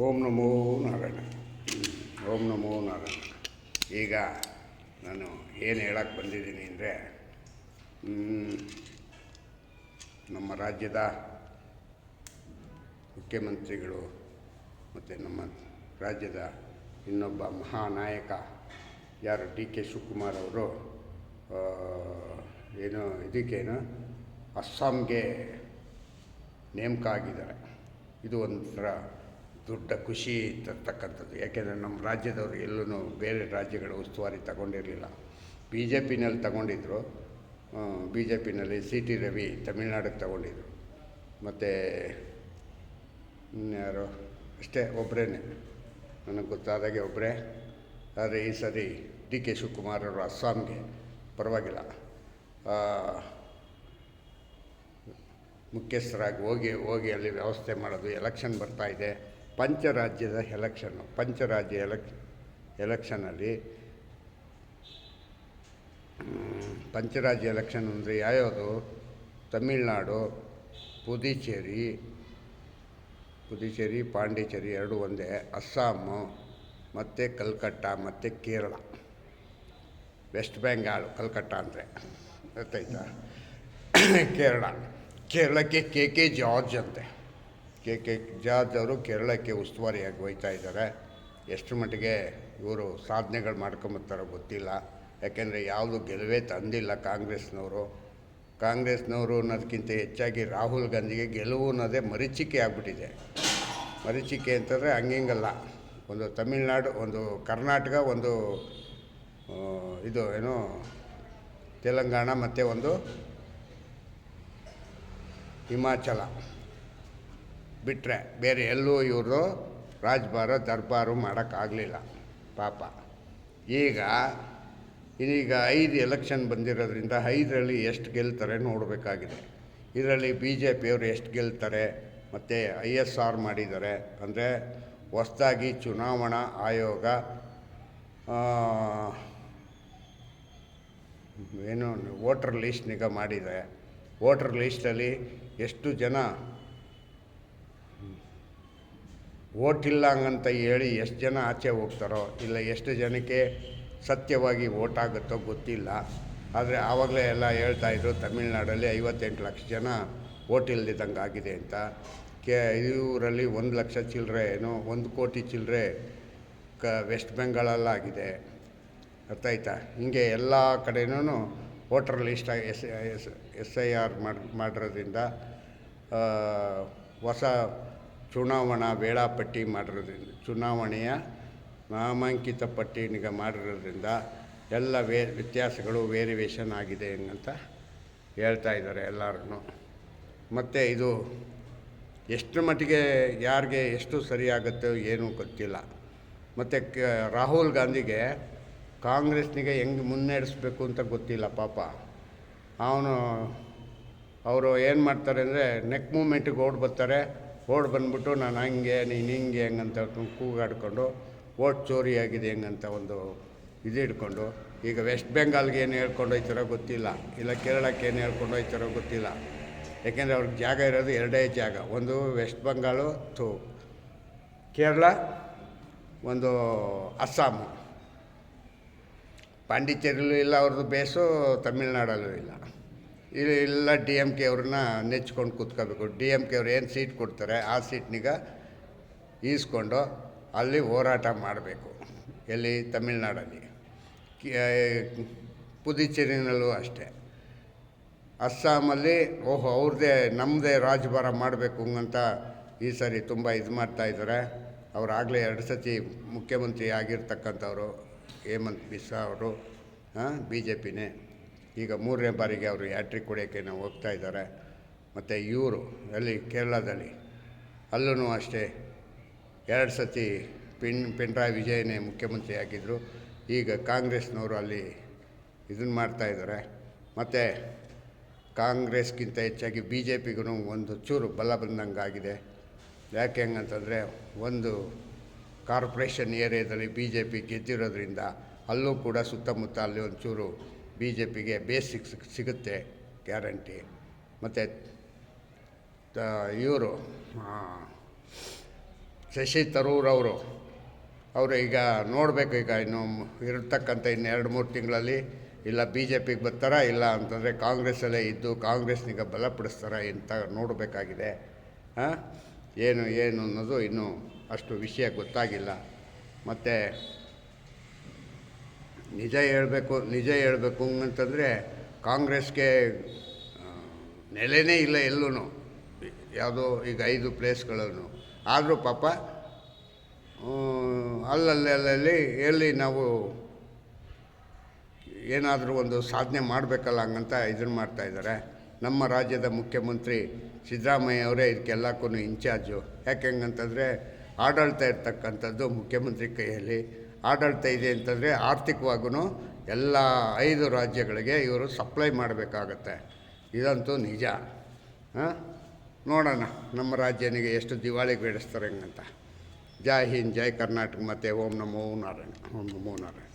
ಓಂ ನಮೋ ನಾರಾಯಣ. ಓಂ ನಮೋ ನಾರಾಯಣ. ಈಗ ನಾನು ಏನು ಹೇಳಕ್ಕೆ ಬಂದಿದ್ದೀನಿ ಅಂದರೆ ನಮ್ಮ ರಾಜ್ಯದ ಮುಖ್ಯಮಂತ್ರಿಗಳು ಮತ್ತು ನಮ್ಮ ರಾಜ್ಯದ ಇನ್ನೊಬ್ಬ ಮಹಾನಾಯಕ ಯಾರು ಡಿ ಕೆ ಶಿವಕುಮಾರ್ ಅವರು ಏನು ಇದಕ್ಕೇನು, ಅಸ್ಸಾಂಗೆ ನೇಮಕ ಆಗಿದ್ದಾರೆ. ಇದು ಒಂಥರ ದೊಡ್ಡ ಖುಷಿ ತರ್ತಕ್ಕಂಥದ್ದು. ಯಾಕೆಂದರೆ ನಮ್ಮ ರಾಜ್ಯದವರು ಎಲ್ಲೂ ಬೇರೆ ರಾಜ್ಯಗಳ ಉಸ್ತುವಾರಿ ತಗೊಂಡಿರಲಿಲ್ಲ. ಬಿ ಜೆ ಪಿನಲ್ಲಿ ತಗೊಂಡಿದ್ರು. ಬಿ ಜೆ ಪಿನಲ್ಲಿ ಸಿ ಟಿ ರವಿ ತಮಿಳ್ನಾಡಿಗೆ ತಗೊಂಡಿದ್ರು. ಮತ್ತು ಇನ್ಯಾರು ಅಷ್ಟೇ ಒಬ್ಬರೇ ನನಗೆ ಗೊತ್ತಾದಾಗೆ ಒಬ್ಬರೇ ಆದರೆ ಈ ಸರಿ ಡಿ ಕೆ ಶಿವಕುಮಾರ್ ಅವರು ಅಸ್ಸಾಂಗೆ. ಪರವಾಗಿಲ್ಲ. ಮುಖ್ಯಸ್ಥರಾಗಿ ಹೋಗಿ ಹೋಗಿ ಅಲ್ಲಿ ವ್ಯವಸ್ಥೆ ಮಾಡೋದು, ಎಲೆಕ್ಷನ್ ಇದೆ. ಪಂಚರಾಜ್ಯದ ಎಲೆಕ್ಷನ್ನು ಪಂಚರಾಜ್ಯ ಎಲೆಕ್ ಎಲೆಕ್ಷನಲ್ಲಿ ಪಂಚರಾಜ್ಯ ಎಲೆಕ್ಷನ್ ಅಂದರೆ ಯಾವ್ಯಾವುದು? ತಮಿಳ್ನಾಡು, ಪುದುಚೇರಿ ಪುದುಚೇರಿ, ಪಾಂಡಿಚೇರಿ ಎರಡು ಒಂದೇ ಅಸ್ಸಾಮು ಮತ್ತು ಕಲ್ಕಟ್ಟ ಮತ್ತು ಕೇರಳ. ವೆಸ್ಟ್ ಬೆಂಗಾಲ್ ಕಲ್ಕಟ್ಟ ಅಂದರೆ. ಗೊತ್ತಾಯ್ತಾ? ಕೇರಳ. ಕೇರಳಕ್ಕೆ ಕೆ ಕೆ ಜಾರ್ಜ್ ಅಂತೆ. ಕೆ ಕೆ ಜಾರ್ಜ್ ಅವರು ಕೇರಳಕ್ಕೆ ಉಸ್ತುವಾರಿಯಾಗಿ ಹೋಯ್ತಾ ಇದ್ದಾರೆ. ಎಷ್ಟು ಮಟ್ಟಿಗೆ ಇವರು ಸಾಧನೆಗಳು ಮಾಡ್ಕೊಂಬರ್ತಾರೋ ಗೊತ್ತಿಲ್ಲ. ಯಾಕೆಂದರೆ ಯಾವುದು ಗೆಲುವೇ ತಂದಿಲ್ಲ ಕಾಂಗ್ರೆಸ್ನವರು. ಕಾಂಗ್ರೆಸ್ನವರು ಅನ್ನೋದಕ್ಕಿಂತ ಹೆಚ್ಚಾಗಿ ರಾಹುಲ್ ಗಾಂಧಿಗೆ ಗೆಲುವು ಅನ್ನೋದೇ ಮರೀಚಿಕೆ ಆಗ್ಬಿಟ್ಟಿದೆ. ಮರೀಚಿಕೆ ಅಂತಂದರೆ ಹಂಗಿಂಗಲ್ಲ. ಒಂದು ತಮಿಳ್ನಾಡು, ಒಂದು ಕರ್ನಾಟಕ, ಒಂದು ಇದು ಏನು, ತೆಲಂಗಾಣ ಮತ್ತು ಒಂದು ಹಿಮಾಚಲ. ಬಿಟ್ಟರೆ ಬೇರೆ ಎಲ್ಲೂ ಇವರು ರಾಜ್ಭಾರ ದರ್ಬಾರು ಮಾಡೋಕ್ಕಾಗಲಿಲ್ಲ. ಪಾಪ. ಈಗ, ಇದೀಗ ಐದು ಎಲೆಕ್ಷನ್ ಬಂದಿರೋದ್ರಿಂದ ಐದರಲ್ಲಿ ಎಷ್ಟು ಗೆಲ್ತಾರೆ ನೋಡಬೇಕಾಗಿದೆ. ಇದರಲ್ಲಿ ಬಿ ಜೆ ಪಿಯವರು ಎಷ್ಟು ಗೆಲ್ತಾರೆ, ಮತ್ತು ಐ ಎಸ್ ಆರ್ ಮಾಡಿದ್ದಾರೆ. ಅಂದರೆ ಹೊಸದಾಗಿ ಚುನಾವಣಾ ಆಯೋಗ ಏನು, ವೋಟರ್ ಲಿಸ್ಟ್ನೀಗ ಮಾಡಿದೆ. ವೋಟರ್ ಲೀಸ್ಟಲ್ಲಿ ಎಷ್ಟು ಜನ ವೋಟ್ ಇಲ್ಲ ಹಂಗಂತ ಹೇಳಿ ಎಷ್ಟು ಜನ ಆಚೆ ಹೋಗ್ತಾರೋ ಇಲ್ಲ ಎಷ್ಟು ಜನಕ್ಕೆ ಸತ್ಯವಾಗಿ ಓಟಾಗುತ್ತೋ ಗೊತ್ತಿಲ್ಲ. ಆದರೆ ಆವಾಗಲೇ ಎಲ್ಲ ಹೇಳ್ತಾ ಇದ್ರು ತಮಿಳ್ನಾಡಲ್ಲಿ ಐವತ್ತೆಂಟು ಲಕ್ಷ ಜನ ವೋಟ್ ಆಗಿದೆ ಅಂತ. ಕೆ, ಇವರಲ್ಲಿ ಒಂದು ಲಕ್ಷ ಚಿಲ್ಲರೆ ಏನೋ ಒಂದು ಕೋಟಿ ಚಿಲ್ಲರೆ ಕ, ವೆಸ್ಟ್ ಬೆಂಗಾಲಲ್ಲಾಗಿದೆ ಅರ್ಥ ಆಯ್ತಾ? ಹಿಂಗೆ ಎಲ್ಲ ಕಡೆನೂ voter list S S S I R ಮಾಡಿ, ಮಾಡಿರೋದ್ರಿಂದ ಹೊಸ ಚುನಾವಣಾ ವೇಳಾಪಟ್ಟಿ ಮಾಡಿರೋದ್ರಿಂದ, ಚುನಾವಣೆಯ ನಾಮಾಂಕಿತ ಪಟ್ಟಿನಿಗೆ ಮಾಡಿರೋದ್ರಿಂದ ಎಲ್ಲ ವೇ, ವ್ಯತ್ಯಾಸಗಳು ವೇರಿವೇಷನ್ ಆಗಿದೆ ಅಂತ ಹೇಳ್ತಾ ಇದ್ದಾರೆ ಎಲ್ಲರೂ ಮತ್ತು ಇದು ಎಷ್ಟು ಮಟ್ಟಿಗೆ ಯಾರಿಗೆ ಎಷ್ಟು ಸರಿಯಾಗುತ್ತೋ ಏನೂ ಗೊತ್ತಿಲ್ಲ. ಮತ್ತು ಕ, ರಾಹುಲ್ ಗಾಂಧಿಗೆ ಕಾಂಗ್ರೆಸ್ನಿಗೆ ಹೆಂಗೆ ಮುನ್ನಡೆಸ್ಬೇಕು ಅಂತ ಗೊತ್ತಿಲ್ಲ ಪಾಪ. ಅವನು, ಅವರು ಏನು ಮಾಡ್ತಾರೆ ಅಂದರೆ, ನೆಕ್ ಮೂಮೆಂಟಿಗೆ ಓಡ್ ಬರ್ತಾರೆ. ಓಡ್ ಬಂದ್ಬಿಟ್ಟು ನಾನು ಹಂಗೆ, ನೀನು ಹಿಂಗೆ ಹೆಂಗಂತ ಕೂಗಾಡ್ಕೊಂಡು ಓಟ್ ಚೋರಿ ಆಗಿದೆ ಹೆಂಗಂತ ಒಂದು ಇದು ಇಟ್ಕೊಂಡು ಈಗ ವೆಸ್ಟ್ ಬೆಂಗಾಲ್ಗೆ ಏನು ಹೇಳ್ಕೊಂಡು ಹೋಯ್ತಾರೋ ಗೊತ್ತಿಲ್ಲ. ಇಲ್ಲ ಕೇರಳಕ್ಕೆ ಏನು ಹೇಳ್ಕೊಂಡು ಹೋಯ್ತಾರೋ ಗೊತ್ತಿಲ್ಲ. ಯಾಕೆಂದರೆ ಅವ್ರಿಗೆ ಜಾಗ ಇರೋದು ಎರಡೇ ಜಾಗ, ಒಂದು ವೆಸ್ಟ್ ಬೆಂಗಾಲು, ಥೂ. ಕೇರಳ, ಒಂದು ಅಸ್ಸಾಮು ಪಾಂಡಿಚೇರಿಲೂ ಇಲ್ಲ, ಅವ್ರದ್ದು ಬೇಸು, ತಮಿಳ್ನಾಡಲ್ಲೂ ಇಲ್ಲ. ಇಲ್ಲಿ ಎಲ್ಲ ಡಿ ಎಂ ಕೆ ಅವ್ರನ್ನ ನೆಚ್ಕೊಂಡು ಕೂತ್ಕೋಬೇಕು. ಡಿ ಎಂ ಕೆ ಅವ್ರು ಏನು ಸೀಟ್ ಕೊಡ್ತಾರೆ ಆ ಸೀಟ್ನಿಗ ಈಸ್ಕೊಂಡು ಅಲ್ಲಿ ಹೋರಾಟ ಮಾಡಬೇಕು. ಎಲ್ಲಿ? ತಮಿಳ್ನಾಡಲ್ಲಿ. ಪುದುಚೇರಿನಲ್ಲೂ ಅಷ್ಟೇ. ಅಸ್ಸಾಮಲ್ಲಿ ಓಹೋ ಅವ್ರದ್ದೇ ನಮ್ಮದೇ ರಾಜಭಾರ ಮಾಡಬೇಕು ಅಂತ ಈ ಸರಿ ತುಂಬ ಇದು ಮಾಡ್ತಾಯಿದ್ದಾರೆ ಆಗಲೇ ಎರಡು ಸತಿ ಮುಖ್ಯಮಂತ್ರಿ ಆಗಿರ್ತಕ್ಕಂಥವ್ರು, ಹೇಮಂತ್ ಬಿಸ್ವಾ ಅವರು ಬಿ ಜೆ ಪಿನೇ ಈಗ ಮೂರನೇ ಬಾರಿಗೆ ಅವರು ಯಾಟ್ರಿಕ್ ಹೊಡೆಯೋಕ್ಕೆ ನಾವು ಹೋಗ್ತಾ ಇದ್ದಾರೆ. ಮತ್ತು ಇವರು ಅಲ್ಲಿ ಕೇರಳದಲ್ಲಿ ಅಲ್ಲೂ ಅಷ್ಟೇ ಎರಡು ಸತಿ ಪಿನ್ ಪಿಣರಾಯಿ ವಿಜಯನೇ ಮುಖ್ಯಮಂತ್ರಿ ಆಗಿದ್ದರು ಈಗ ಕಾಂಗ್ರೆಸ್ನವರು ಅಲ್ಲಿ ಇದನ್ನು ಮಾಡ್ತಾಯಿದ್ದಾರೆ ಮತ್ತು ಕಾಂಗ್ರೆಸ್ಗಿಂತ ಹೆಚ್ಚಾಗಿ ಬಿ ಜೆ ಪಿಗೂ ಒಂದು ಚೂರು ಬಲ ಬಂದಂಗಾಗಿದೆ ಯಾಕೆ ಹೆಂಗಂತಂದರೆ ಒಂದು ಕಾರ್ಪೊರೇಷನ್ ಏರಿಯಾದಲ್ಲಿ ಬಿ ಜೆ ಪಿ ಗೆದ್ದಿರೋದ್ರಿಂದ ಅಲ್ಲೂ ಕೂಡ ಸುತ್ತಮುತ್ತ ಅಲ್ಲಿ ಒಂಚೂರು ಬಿ ಜೆ ಪಿಗೆ ಬೇಸಿಕ್ ಸಿಗುತ್ತೆ ಗ್ಯಾರಂಟಿ. ಮತ್ತು ಇವರು ಶಶಿ ತರೂರ್ ಅವರು ಅವರು ಈಗ ನೋಡಬೇಕು, ಈಗ ಇನ್ನು ಇರತಕ್ಕಂಥ ಇನ್ನು ಎರಡು ಮೂರು ತಿಂಗಳಲ್ಲಿ ಇಲ್ಲ ಬಿ ಜೆ ಪಿಗೆ ಬರ್ತಾರಾ ಇಲ್ಲ ಅಂತಂದರೆ ಕಾಂಗ್ರೆಸ್ಸಲ್ಲೇ ಇದ್ದು ಕಾಂಗ್ರೆಸ್ನಿಗೆ ಬಲಪಡಿಸ್ತಾರ ಅಂತ ನೋಡಬೇಕಾಗಿದೆ. ಹಾಂ ಏನು ಏನು ಅನ್ನೋದು ಇನ್ನೂ ಅಷ್ಟು ವಿಷಯ ಗೊತ್ತಾಗಿಲ್ಲ. ಮತ್ತು ನಿಜ ಹೇಳಬೇಕು ನಿಜ ಹೇಳಬೇಕು ಅಂತಂದರೆ ಕಾಂಗ್ರೆಸ್ಗೆ ನೆಲೆನೇ ಇಲ್ಲ ಎಲ್ಲೂ ಯಾವುದೋ ಈಗ ಐದು ಪ್ಲೇಸ್ಗಳನ್ನು ಆದರೂ ಪಾಪ ಅಲ್ಲಲ್ಲಿ ಎಲ್ಲಿ ನಾವು ಏನಾದರೂ ಒಂದು ಸಾಧನೆ ಮಾಡಬೇಕಲ್ಲ ಹಂಗಂತ ಇದನ್ನು ಮಾಡ್ತಾಯಿದ್ದಾರೆ ನಮ್ಮ ರಾಜ್ಯದ ಮುಖ್ಯಮಂತ್ರಿ ಸಿದ್ದರಾಮಯ್ಯ ಅವರೇ ಇದಕ್ಕೆಲ್ಲಕ್ಕೂ ಇನ್ಚಾರ್ಜು. ಯಾಕೆ ಹೆಂಗಂತಂದರೆ ಆಡಳಿತ ಇರ್ತಕ್ಕಂಥದ್ದು ಮುಖ್ಯಮಂತ್ರಿ ಕೈಯಲ್ಲಿ. ಆಡಳಿತ ಇದೆ ಅಂತಂದರೆ ಆರ್ಥಿಕವಾಗೂ ಎಲ್ಲ ಐದು ರಾಜ್ಯಗಳಿಗೆ ಇವರು ಸಪ್ಲೈ ಮಾಡಬೇಕಾಗತ್ತೆ. ಇದಂತೂ ನಿಜ. ನೋಡೋಣ ನಮ್ಮ ರಾಜ್ಯನಿಗೆ ಎಷ್ಟು ದಿವಾಳಿ ಬೇಡಿಸ್ತಾರೆ ಹೆಂಗಂತ. ಜೈ ಹಿಂದ್, ಜೈ ಕರ್ನಾಟಕ, ಮತ್ತು ಓಂ ನಮೋ ನಾರಾಯಣ, ಓಂ ನಮೋ ನಾರಾಯಣ.